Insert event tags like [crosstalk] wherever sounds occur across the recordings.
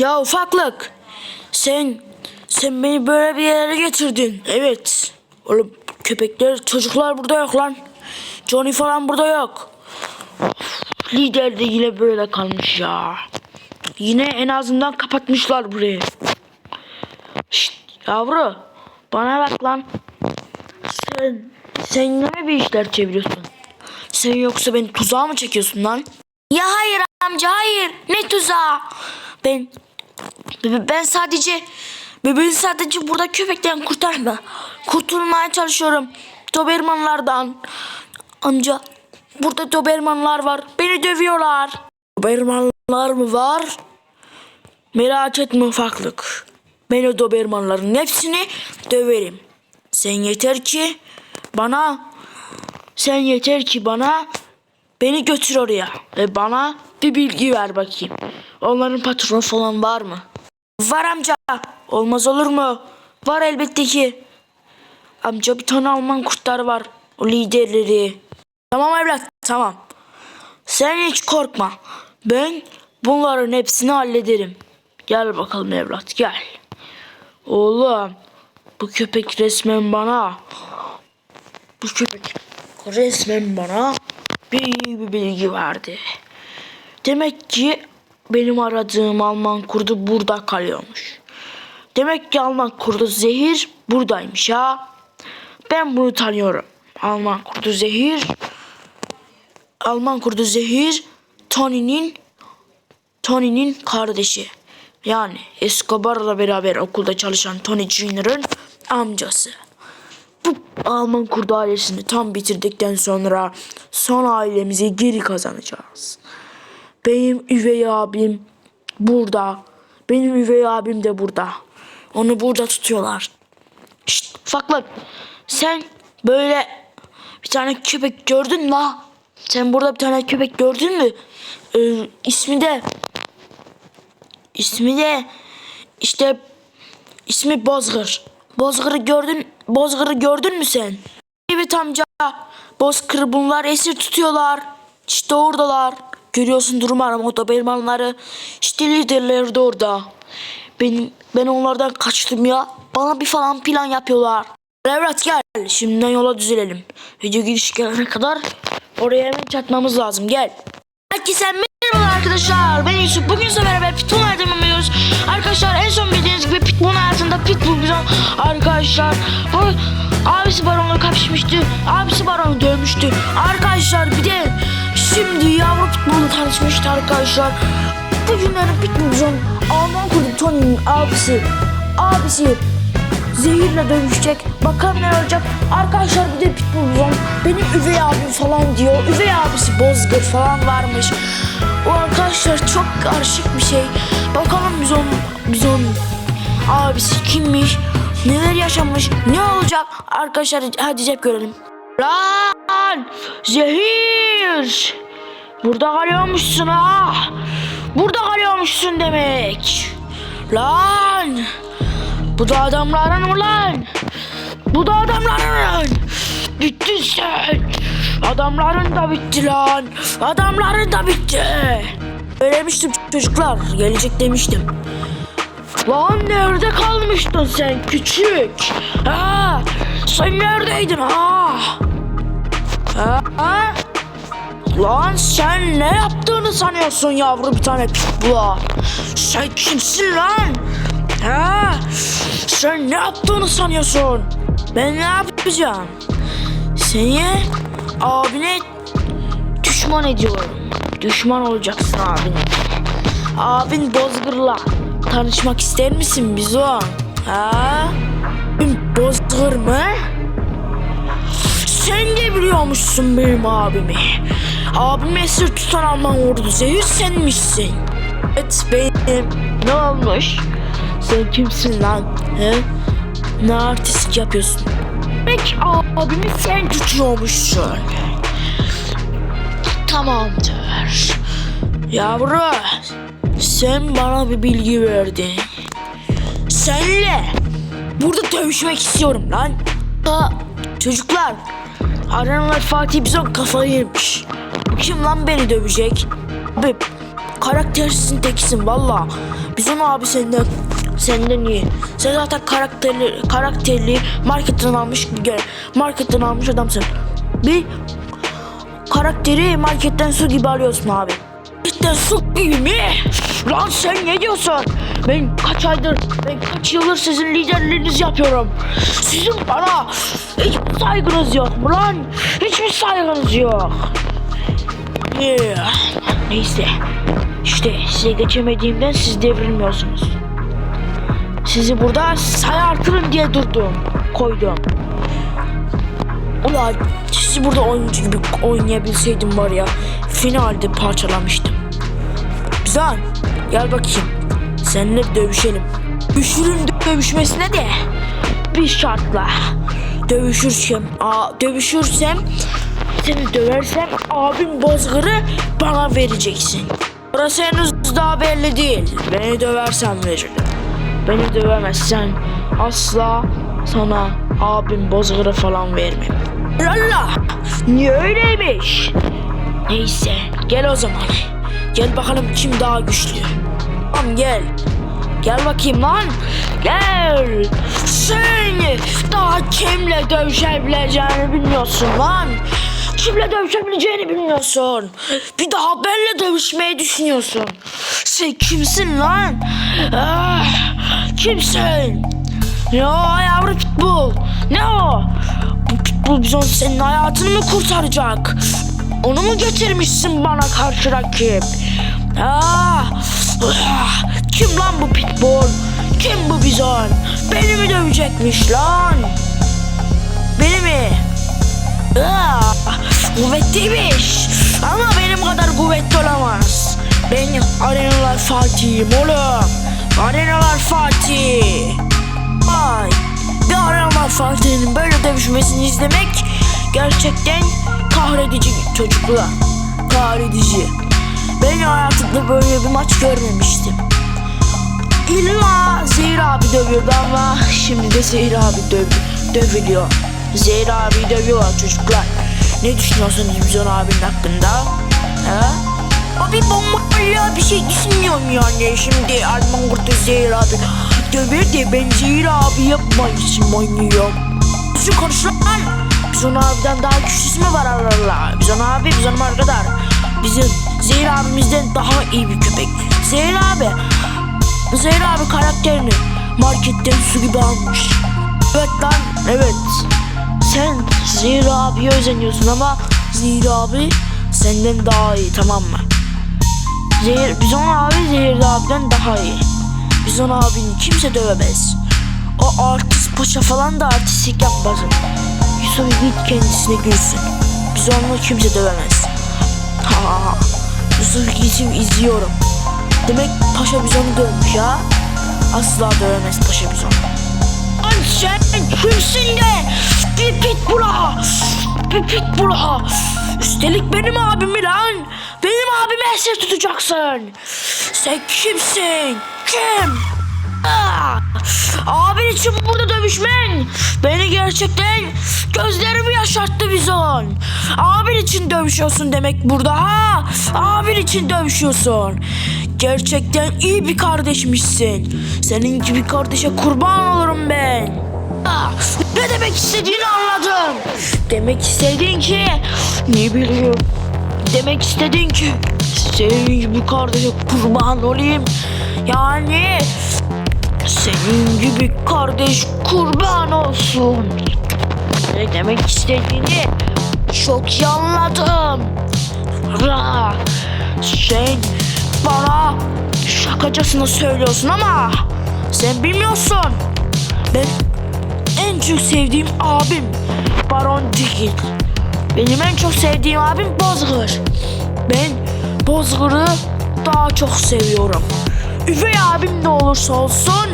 Ya ufaklık. Sen sen beni böyle bir yere getirdin. Evet. Oğlum köpekler çocuklar burada yok lan. Johnny falan burada yok. Lider de yine böyle kalmış ya. Yine en azından kapatmışlar burayı. Şşt yavru bana bak lan. Sen, sen mi bir işler çeviriyorsun? Sen yoksa beni tuzağa mı çekiyorsun lan? Ya hayır amca hayır. Ne tuzağı? Ben ben sadece ben sadece burada köpekten kurtarma. Kurtulmaya çalışıyorum. Dobermanlardan. Amca burada Dobermanlar var. Beni dövüyorlar. Dobermanlar mı var? Merak etme ufaklık. Ben o Dobermanların hepsini döverim. Sen yeter ki bana sen yeter ki bana beni götür oraya ve bana bir bilgi ver bakayım. Onların patronu falan var mı? Var amca. Olmaz olur mu? Var elbette ki. Amca bir tane Alman kurtlar var. O liderleri. Tamam evlat tamam. Sen hiç korkma. Ben bunların hepsini hallederim. Gel bakalım evlat gel. Oğlum bu köpek resmen bana bu köpek resmen bana bir, bir bilgi verdi. Demek ki benim aradığım Alman kurdu burada kalıyormuş. Demek ki Alman kurdu zehir buradaymış ha. Ben bunu tanıyorum. Alman kurdu zehir. Alman kurdu zehir Tony'nin Tony'nin kardeşi. Yani Escobar'la beraber okulda çalışan Tony Jr.'ın amcası. Bu Alman kurdu ailesini tam bitirdikten sonra son ailemizi geri kazanacağız. Benim üvey abim burada. Benim üvey abim de burada. Onu burada tutuyorlar. Şşt ufaklık. Sen böyle bir tane köpek gördün mü? Sen burada bir tane köpek gördün mü? Ee, ismi de ismi de işte ismi Bozgır. Bozgır'ı gördün Bozgır'ı gördün mü sen? Evet amca. Bozkır'ı bunlar esir tutuyorlar. İşte oradalar. Görüyorsun durum arama Dobermanları. İşte liderleri de orada. Benim, ben onlardan kaçtım ya. Bana bir falan plan yapıyorlar. Evlat gel. Şimdiden yola düzelelim. Video giriş gelene kadar oraya hemen çatmamız lazım. Gel. Herkese merhaba arkadaşlar. Ben Yusuf. Bugün size beraber Pitbull hayatını oynuyoruz. Arkadaşlar en son bildiğiniz gibi Pitbull hayatında Pitbull bizon arkadaşlar. Bu abisi baronla kapışmıştı. Abisi baronu dövmüştü. Arkadaşlar bir de şimdi yavru Pitbull'la tanışmıştı arkadaşlar. Bugünlerin Pitbull bizon Alman kurdu Tony'nin abisi. Abisi zehirle dövüşecek. Bakalım ne olacak. Arkadaşlar bir de Pitbull bizon benim üvey abim falan diyor. Üvey abisi Bozgır falan varmış. O arkadaşlar çok karışık bir şey. Bakalım bizon bizon abisi kimmiş? Neler yaşamış? Ne olacak? Arkadaşlar hadi hep görelim. Lan! Zehir! Burada kalıyormuşsun ha! Burada kalıyormuşsun demek. Lan! Bu da adamların mı lan? Bu da adamların. Bittin sen. Adamların da bitti lan. Adamların da bitti. Söylemiştim çocuklar. Gelecek demiştim. Lan nerede kalmıştın sen küçük? Ha? Sen neredeydin ha? Ha? ha? Lan sen ne yaptığını sanıyorsun yavru bir tane pitbull'a? Sen kimsin lan? Ha? Sen ne yaptığını sanıyorsun? Ben ne yapacağım? Seni abine düşman ediyorum. Düşman olacaksın abine. Abin Bozgır'la tanışmak ister misin Bizon? Ha? Bozgır mı? Sen de biliyormuşsun benim abimi. Abimi esir tutan Alman ordu zehir senmişsin. Evet benim. Ne olmuş? Sen kimsin lan? He? Ne artist yapıyorsun? Demek abimi sen tutuyormuşsun. Tamamdır. Yavru, sen bana bir bilgi verdin. Senle burada dövüşmek istiyorum lan. Ha, çocuklar, Aranlar Fatih Bizon kafayı yemiş. Kim lan beni dövecek? Abi karaktersizin tekisin valla. Bizim abi senden senden iyi. Sen zaten karakterli karakterli marketten almış gel- marketten almış adamsın. Bir karakteri marketten su gibi alıyorsun abi. Marketten su gibi mi? Lan sen ne diyorsun? Ben kaç aydır, ben kaç yıldır sizin liderliğinizi yapıyorum. Sizin bana hiçbir saygınız yok mu lan? Hiçbir saygınız yok. Yeah. Neyse. İşte size geçemediğimden siz devrilmiyorsunuz. Sizi burada sayı artırın diye durdum. Koydum. Ulan sizi burada oyuncu gibi oynayabilseydim var ya finalde parçalamıştım. Güzel. Gel bakayım. Seninle dövüşelim. Dövüşürüm dövüşmesine de bir şartla. Dövüşürsem, aa, dövüşürsem seni döversem abim bozgırı bana vereceksin. Orası henüz daha belli değil. Beni döversen veririm. Beni dövemezsen asla sana abim bozgırı falan vermem. Lalla niye öyleymiş? Neyse gel o zaman. Gel bakalım kim daha güçlü. Tamam gel. Gel bakayım lan. Gel. Sen daha kimle dövüşebileceğini bilmiyorsun lan. Kimle dövüşebileceğini bilmiyorsun. Bir daha benimle dövüşmeyi düşünüyorsun. Sen kimsin lan? Ah, kimsin? Ne o yavru pitbull? Ne o? Bu pitbull bizon senin hayatını mı kurtaracak? Onu mu getirmişsin bana karşı rakip? Ah, ah, kim lan bu pitbull? Kim bu bizon? Beni mi dövecekmiş lan? Beni mi? Ah, kuvvetliymiş. Ama benim kadar kuvvetli olamaz. Ben arenalar Fatih'im oğlum. Arenalar Fatih. Ay, bir arenalar Fatih'in böyle dövüşmesini izlemek gerçekten kahredici çocuklar. Kahredici. Ben hayatımda böyle bir maç görmemiştim. İlla Zehir abi dövüyordu ama şimdi de Zehir abi döv dövülüyor. Zehir abi dövüyorlar çocuklar. Ne düşünüyorsunuz Bizon abinin hakkında? Ha? Abi bomba ya bir şey düşünmüyorum yani şimdi Arman Kurtu Zehir abi döver de ben Zehir abi yapmayı için oynuyorum. Şu konuş lan. Bizon abiden daha güçlüsü mü var Allah? Bizon abi Bizon arkadaş. Bizim Zehir abimizden daha iyi bir köpek. Zehir abi Zehir abi karakterini marketten su gibi almış. Evet lan evet. Sen Zehir abiye özeniyorsun ama Zehir abi senden daha iyi tamam mı? Zehir, Bizon abi Zehir abiden daha iyi. Bizon abini kimse dövemez. O artist paşa falan da artistlik yapmasın. Yusuf git kendisine gülsün. Bizon'u kimse dövemez. Ha ha ha. Yusuf Yiğit'i izliyorum. Demek Paşa Bizon'u dövmüş ha. Asla dövemez Paşa Bizon. Lan sen kimsin de? Bir pitbull'a. Bir pitbull'a. Üstelik benim abimi lan. Benim abimi esir tutacaksın. Sen kimsin? Kim? Aa, abin için burada dövüşmen beni gerçekten gözlerimi yaşarttı Bizon. Abin için dövüşüyorsun demek burada ha? Abin için dövüşüyorsun. Gerçekten iyi bir kardeşmişsin. Senin gibi kardeşe kurban olurum ben. Aa, ne demek istediğini anladım. Demek istediğin ki ne bileyim. Demek istediğin ki senin gibi kardeşe kurban olayım. Yani senin gibi kardeş kurban olsun. Ne demek istediğini çok iyi anladım. Ra, sen bana şakacasına söylüyorsun ama sen bilmiyorsun. Ben çok sevdiğim abim Baron Digil. Benim en çok sevdiğim abim Bozgır. Ben Bozgır'ı daha çok seviyorum. Üvey abim de olursa olsun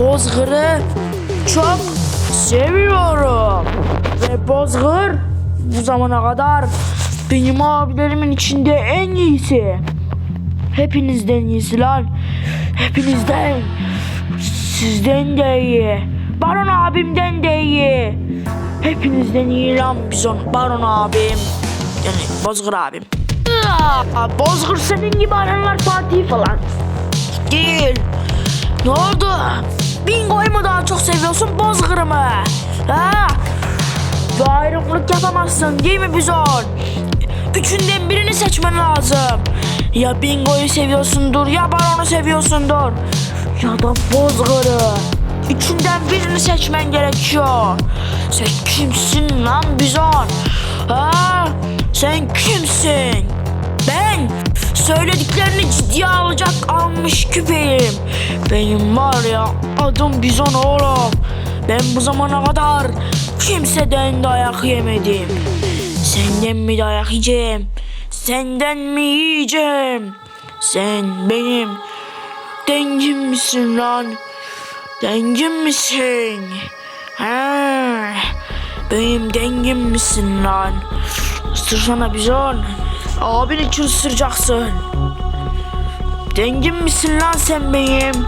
Bozgır'ı çok seviyorum. Ve Bozgır bu zamana kadar benim abilerimin içinde en iyisi. Hepinizden iyisi lan. Hepinizden. Sizden de iyi. Baron abimden de iyi. Hepinizden iyi lan bizon. Baron abim. Yani Bozgır abim. Aa, Bozgır senin gibi aranlar Fatih falan. Değil. Ne oldu? Bingo'yu mu daha çok seviyorsun Bozkır'ı mı? Ha? Bu ayrımcılık yapamazsın değil mi Bizon? Üçünden birini seçmen lazım. Ya Bingo'yu seviyorsundur ya Baron'u seviyorsundur. Ya da Bozkır'ı. Üçünden birini seçmen gerekiyor. Sen kimsin lan Bizon? Ha? Sen kimsin? Ben söylediklerini ciddiye alacak almış küpeyim. Benim var ya adım Bizon oğlum. Ben bu zamana kadar kimseden dayak yemedim. Senden mi dayak yiyeceğim? Senden mi yiyeceğim? Sen benim dengim misin lan? Dengim misin? Ha, benim dengim misin lan? Isırsana bizon. Abin için ısıracaksın. Dengim misin lan sen benim?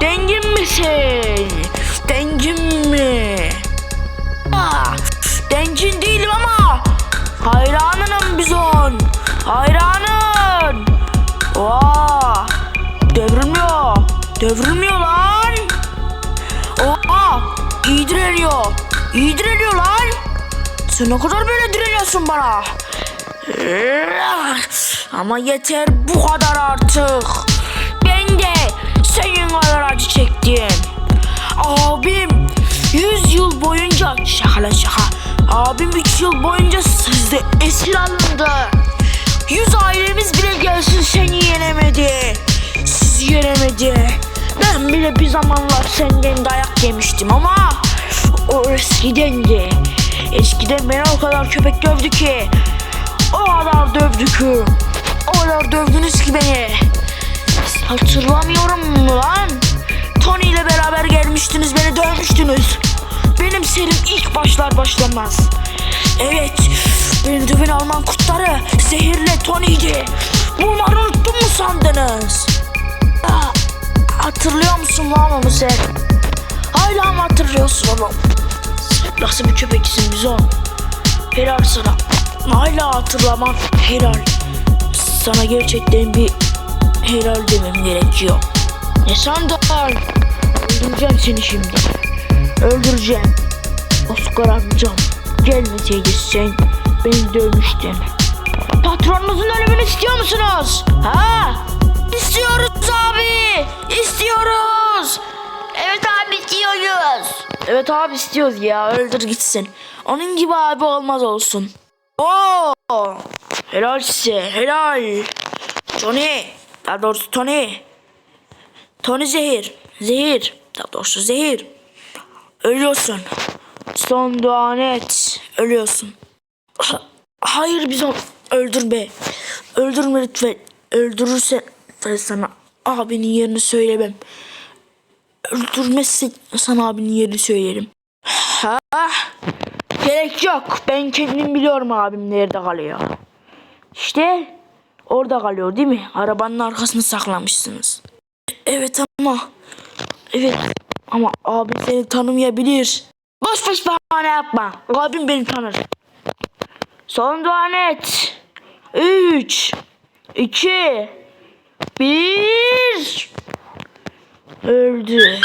Dengim misin? Dengim mi? Ah, dengin değilim ama hayranınım bizon. Hayranın. Vaa, devrilmiyor. Devrilmiyor lan. İyi direniyor. İyi direniyor lan. Sen ne kadar böyle direniyorsun bana? Ama yeter bu kadar artık. Ben de senin kadar acı çektim. Abim 100 yıl boyunca şaka lan şaka. Abim 3 yıl boyunca sizde esir alındı. 100 ailemiz bile gelsin seni yenemedi. Sizi yenemedi. Ben bile bir zamanlar senden dayak yemiştim ama o eskidendi. Eskiden beni o kadar köpek dövdü ki. O kadar dövdü ki. O kadar dövdünüz ki beni. Hatırlamıyorum lan? Tony ile beraber gelmiştiniz beni dövmüştünüz. Benim serim ilk başlar başlamaz. Evet, beni dövün Alman kurtları zehirle Tony'ydi. Bunları unuttun mu sandınız? Ah, hatırlıyor musun lan onu sen? Hala mı hatırlıyorsun onu? Nasıl bir köpeksin Bizon? Helal sana. Hala hatırlaman helal. Sana gerçekten bir helal demem gerekiyor. Ne sandın? Öldüreceğim seni şimdi. Öldüreceğim. Oscar amcam gelmeseydi sen beni dövmüştün. Patronunuzun ölümünü istiyor musunuz? Ha? İstiyoruz abi. İstiyoruz. Evet abi istiyoruz. Evet abi istiyoruz ya öldür gitsin. Onun gibi abi olmaz olsun. Oo! Helal size helal. Tony. Daha doğrusu Tony. Tony zehir. Zehir. Daha doğrusu zehir. Ölüyorsun. Son duan et. Ölüyorsun. Ha- [laughs] Hayır biz onu öldürme. Öldürme lütfen. Öldürürsen sana abinin yerini söylemem. Öldürmezsen sana abinin yerini söylerim. Ha? Gerek yok. Ben kendim biliyorum abim nerede kalıyor. İşte orada kalıyor değil mi? Arabanın arkasını saklamışsınız. Evet ama evet ama abim seni tanımayabilir. Boş boş bahane yapma. Abim beni tanır. Son duan et. Üç, iki, bir. Öldü.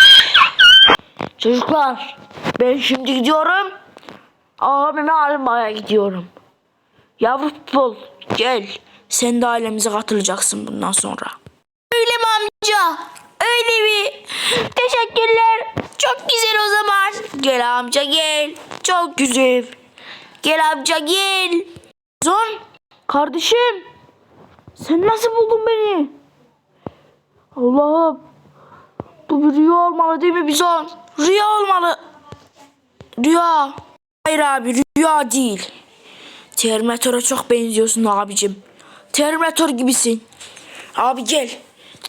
Çocuklar ben şimdi gidiyorum. Abimi almaya gidiyorum. Yavru futbol gel. Sen de ailemize katılacaksın bundan sonra. Öyle mi amca? Öyle mi? Teşekkürler. Çok güzel o zaman. Gel amca gel. Çok güzel. Gel amca gel. Zon kardeşim. Sen nasıl buldun beni? Allah'ım. Bu bir rüya olmalı değil mi Bizon? Rüya olmalı. Rüya. Hayır abi rüya değil. Terminator'a çok benziyorsun abicim. Terminator gibisin. Abi gel.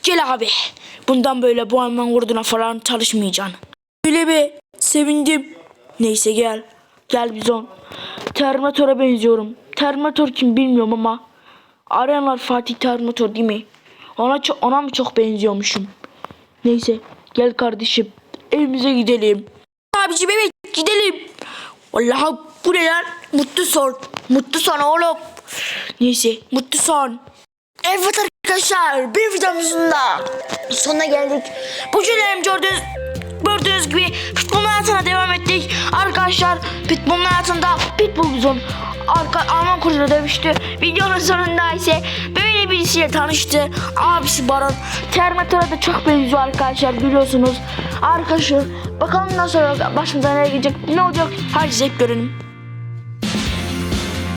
Gel abi. Bundan böyle bu Alman vurduna falan çalışmayacaksın. Öyle be. Sevindim. Neyse gel. Gel Bizon. Terminator'a benziyorum. Terminator kim bilmiyorum ama. Arayanlar Fatih Terminator değil mi? Ona, ona mı çok benziyormuşum? Neyse gel kardeşim. Evimize gidelim. Abicim evet gidelim. Vallahi bu ne lan? Mutlu son. Mutlu son oğlum. Neyse mutlu son. Evet Arkadaşlar bir videomuzun da sonuna geldik. Bugün gördüğünüz, gördüğünüz gibi Pitbull'un hayatına devam ettik. Arkadaşlar Pitbull'un hayatında Pitbull bizim arka, Alman kuyruğu dövüştü. Videonun sonunda ise böyle birisiyle tanıştı. Abisi Baron. Terminator'a da çok benziyor arkadaşlar biliyorsunuz. Arkadaşlar bakalım nasıl başımıza ne gelecek ne olacak. Size hep görelim.